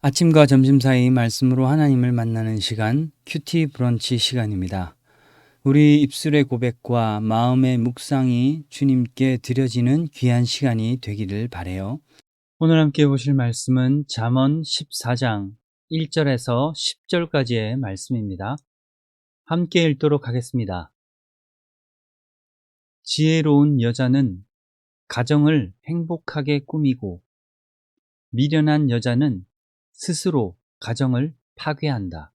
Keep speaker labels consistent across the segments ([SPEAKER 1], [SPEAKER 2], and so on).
[SPEAKER 1] 아침과 점심 사이 말씀으로 하나님을 만나는 시간 큐티 브런치 시간입니다. 우리 입술의 고백과 마음의 묵상이 주님께 드려지는 귀한 시간이 되기를 바래요. 오늘 함께 보실 말씀은 잠언 14장 1절에서 10절까지의 말씀입니다. 함께 읽도록 하겠습니다. 지혜로운 여자는 가정을 행복하게 꾸미고 미련한 여자는 스스로 가정을 파괴한다.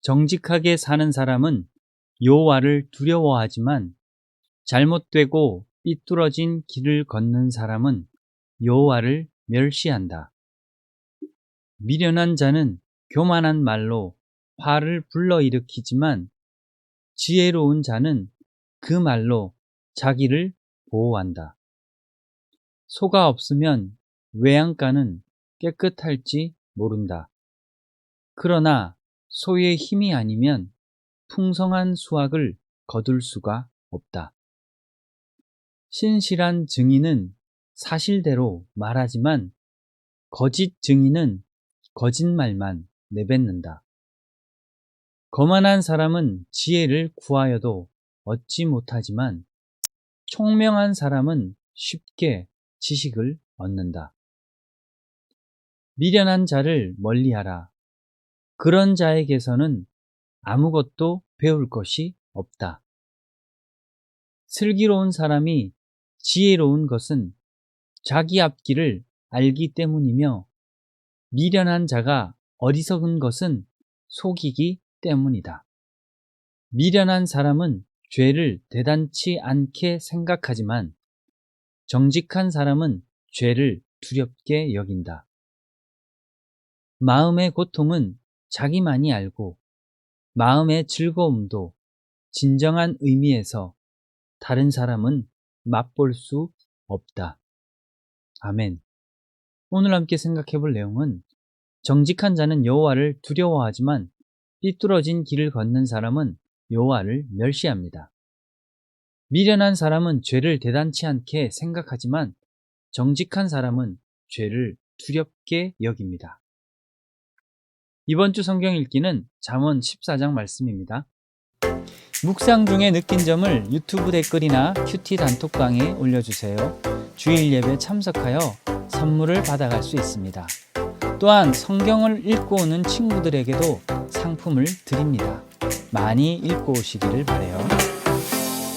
[SPEAKER 1] 정직하게 사는 사람은 여호와를 두려워하지만 잘못되고 삐뚤어진 길을 걷는 사람은 여호와를 멸시한다. 미련한 자는 교만한 말로 화를 불러일으키지만 지혜로운 자는 그 말로 자기를 보호한다. 소가 없으면 외양간은 깨끗할지 모른다. 그러나 소의 힘이 아니면 풍성한 수확을 거둘 수가 없다. 신실한 증인은 사실대로 말하지만 거짓 증인은 거짓말만 내뱉는다. 거만한 사람은 지혜를 구하여도 얻지 못하지만 총명한 사람은 쉽게 지식을 얻는다. 미련한 자를 멀리하라. 그런 자에게서는 아무것도 배울 것이 없다. 슬기로운 사람이 지혜로운 것은 자기 앞길을 알기 때문이며 미련한 자가 어리석은 것은 속이기 때문이다. 미련한 사람은 죄를 대단치 않게 생각하지만 정직한 사람은 죄를 두렵게 여긴다. 마음의 고통은 자기만이 알고 마음의 즐거움도 진정한 의미에서 다른 사람은 맛볼 수 없다. 아멘. 오늘 함께 생각해 볼 내용은 정직한 자는 여호와를 두려워하지만 삐뚤어진 길을 걷는 사람은 여호와를 멸시합니다. 미련한 사람은 죄를 대단치 않게 생각하지만 정직한 사람은 죄를 두렵게 여깁니다. 이번 주 성경 읽기는 잠언 14장 말씀입니다. 묵상 중에 느낀 점을 유튜브 댓글이나 큐티 단톡방에 올려주세요. 주일 예배 참석하여 선물을 받아갈 수 있습니다. 또한 성경을 읽고 오는 친구들에게도 상품을 드립니다. 많이 읽고 오시기를 바래요.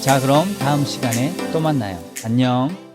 [SPEAKER 1] 자, 그럼 다음 시간에 또 만나요. 안녕.